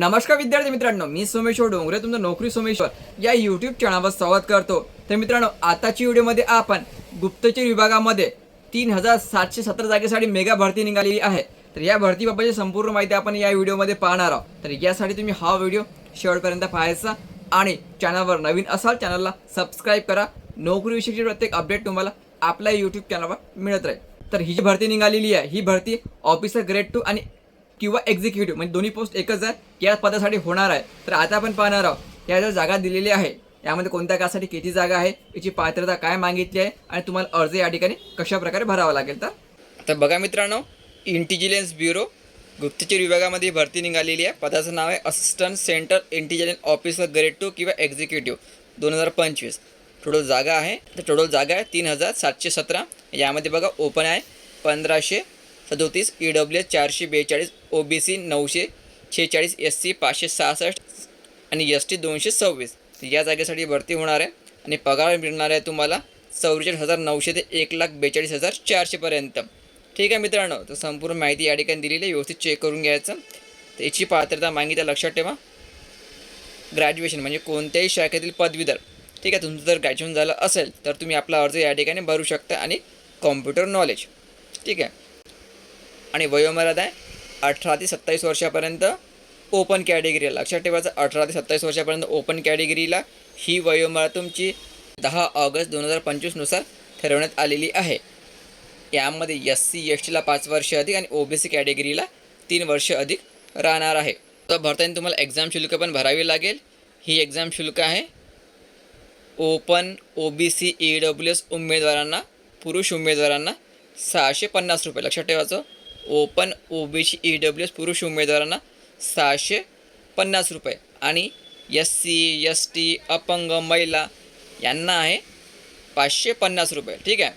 नमस्कार विद्यार्थी मित्रांनो मी सोमेश्वर डोंगरे तुमचं नोकरी सोमेश्वर या यूट्यूब चॅनलवर स्वागत करतो. तर मित्रांनो आताची व्हिडिओमध्ये आपण गुप्तचर विभागामध्ये तीन हजार सातशे सतरा जागेसाठी मेगा भरती निघालेली आहे. तर या भरतीबाबतची संपूर्ण माहिती आपण या व्हिडिओमध्ये पाहणार आहोत. तर यासाठी तुम्ही हा व्हिडिओ शेवटपर्यंत पाहायचा आणि चॅनलवर नवीन असाल चॅनलला सबस्क्राईब करा. नोकरीविषयीची प्रत्येक अपडेट तुम्हाला आपल्या यूट्यूब चॅनलवर मिळत राहील. तर ही जी भरती निघालेली आहे ही भरती ऑफिसर ग्रेड टू आणि किंवा एक्झिक्युटिव्ह म्हणजे दोन्ही पोस्ट एकच आहे या पदासाठी होणार आहे. तर आता आपण पाहणार आहोत या ज्या जागा दिलेली आहे यामध्ये कोणत्या कासाठी किती जागा आहे याची पात्रता काय मागितली आहे आणि तुम्हाला अर्ज या ठिकाणी कशा प्रकारे भरावा लागेल तर? तर बघा मित्रांनो इंटेलिजन्स ब्युरो गुप्तचर विभागामध्ये भरती निघालेली आहे. पदाचं नाव आहे assistant centre intelligence officer grade two किंवा एक्झिक्युटिव्ह दोन हजार पंचवीस. टोटल जागा आहे. तर टोटल जागा आहे तीन हजार सातशे सतरा. यामध्ये बघा ओपन आहे पंधराशे सदोतीस ई डब्ल्यू एस चारशे बेचाळीस ओ बी सी नऊशे छेचाळीस एस सी पाचशे सहासष्ट आणि एस टी दोनशे सव्वीस. या जागेसाठी भरती होणार आहे आणि पगार मिळणार आहे तुम्हाला चौवेचाळीस हजार नऊशे ते एक लाख बेचाळीस हजार चारशेपर्यंत ठीक आहे मित्रांनो तर संपूर्ण माहिती या ठिकाणी दिलेली आहे. व्यवस्थित चेक करून घ्यायचं. तर याची पात्रता मागितल्या लक्षात ठेवा. ग्रॅज्युएशन म्हणजे कोणत्याही शाखेतील पदवीधर. ठीक आहे तुमचं जर ग्रॅज्युएशन झालं असेल तर तुम्ही आपला अर्ज या ठिकाणी भरू शकता आणि कॉम्प्युटर नॉलेज ठीक आहे. आणि वयोमर्यादा आहे अठरा ते सत्तावीस वर्षापर्यंत ओपन कॅटेगरीला लक्षात ठेवायचं अठरा ते सत्तावीस वर्षापर्यंत ओपन कॅटेगरीला ही वयोमर्यादा तुमची दहा ऑगस्ट दोन हजार पंचवीसनुसार ठरवण्यात आलेली आहे. यामध्ये एस सी एस टीला पाच वर्ष अधिक आणि ओ बी सी कॅटेगरीला तीन वर्ष अधिक राहणार आहे. तर भरताना तुम्हाला एक्झाम शुल्क पण भरावी लागेल. ही एक्झाम शुल्क आहे open O B C E W S उमेदवारांना पुरुष उमेदवारांना सहाशे पन्नास रुपये. लक्षात ठेवायचं open O B C E W S पुरुष उमेदवारांना सहाशे पन्नास रुपये. आणि एस सी एस टी अपंग महिला यांना आहे पाचशे पन्नास रुपये. ठीक आहे?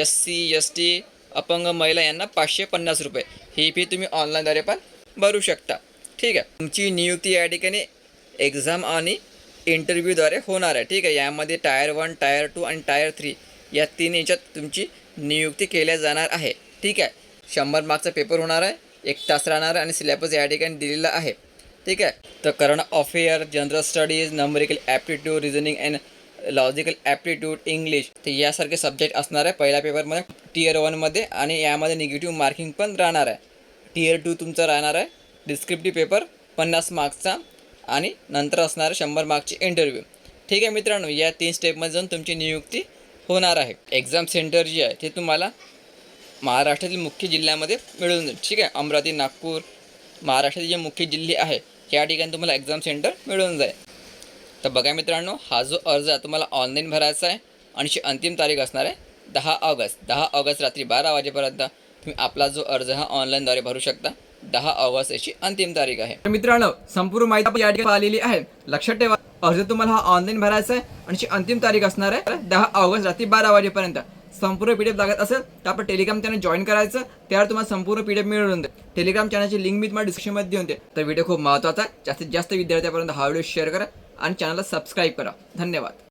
एस सी एस टी अपंग महिला यांना पाचशे पन्नास रुपये. ही फी तुम्ही ऑनलाईनद्वारे पण भरू शकता. ठीक आहे? तुमची नियुक्ती या ठिकाणी एक्झाम आणि इंटरव्ह्यूद्वारे होणार आहे. ठीक आहे? यामध्ये टायर वन टायर टू आणि टायर थ्री या तीन याच्यात तुमची नियुक्ती केल्या जाणार आहे. ठीक आहे? शंभर मार्कचा पेपर होणार आहे एक तास राहणार आहे आणि सिलेबस या ठिकाणी दिलेला आहे. ठीक आहे? तर current affair general studies numerical aptitude reasoning and logical aptitude English तर यासारखे सब्जेक्ट असणार आहे. पहिल्या पेपरमध्ये टीयर वनमध्ये आणि यामध्ये निगेटिव्ह मार्किंग पण राहणार आहे. टीयर टू तुमचा राहणार आहे. डिस्क्रिप्टिव्ह पेपर पन्नास मार्क्सचा आणि नंतर असणार शंभर मार्कची इंटरव्ह्यू ठीक आहे मित्रांनो या तीन स्टेपमध्ये जाऊन तुमची नियुक्ती होणार आहे. एक्झाम सेंटर जी आहे ते तुम्हाला महाराष्ट्रातील मुख्य जिल्ह्यामध्ये मिळून जाईल. ठीक आहे? अमरावती नागपूर महाराष्ट्रातील जे मुख्य जिल्हे आहे या ठिकाणी तुम्हाला एक्झाम सेंटर मिळून जाईल. तर बघा मित्रांनो हा जो अर्ज आहे तुम्हाला ऑनलाईन भरायचा आहे आणि ची अंतिम तारीख असणार आहे दहा ऑगस्ट. दहा ऑगस्ट रात्री बारा वाजेपर्यंत तुम्ही आपला जो अर्ज हा ऑनलाईनद्वारे भरू शकता. दहा ऑगस्ट याची अंतिम तारीख आहे. मित्रांनो संपूर्ण माहिती या ठिकाणी आलेली आहे. लक्षात ठेवा अर्ज तुम्हाला हा ऑनलाईन भरायचा आहे आणि अंतिम तारीख असणार आहे दहा ऑगस्ट रात्री बारा वाजेपर्यंत. संपूर्ण पी डी एफ लागत असेल तर आपण टेलिग्राम चॅनल जॉईन करायचं. त्यावर तुम्हाला संपूर्ण पीडीएफ मिळून देते टेलिग्राम चॅनलची लिंक मी तुम्हाला डिस्क्रिप्शनमध्ये देऊन दे तर व्हिडिओ खूप महत्त्वाचा आहे. जास्तीत जास्त विद्यार्थ्यापर्यंत हा व्हिडिओ शेअर करा आणि चॅनलला सबस्क्राईब करा. धन्यवाद.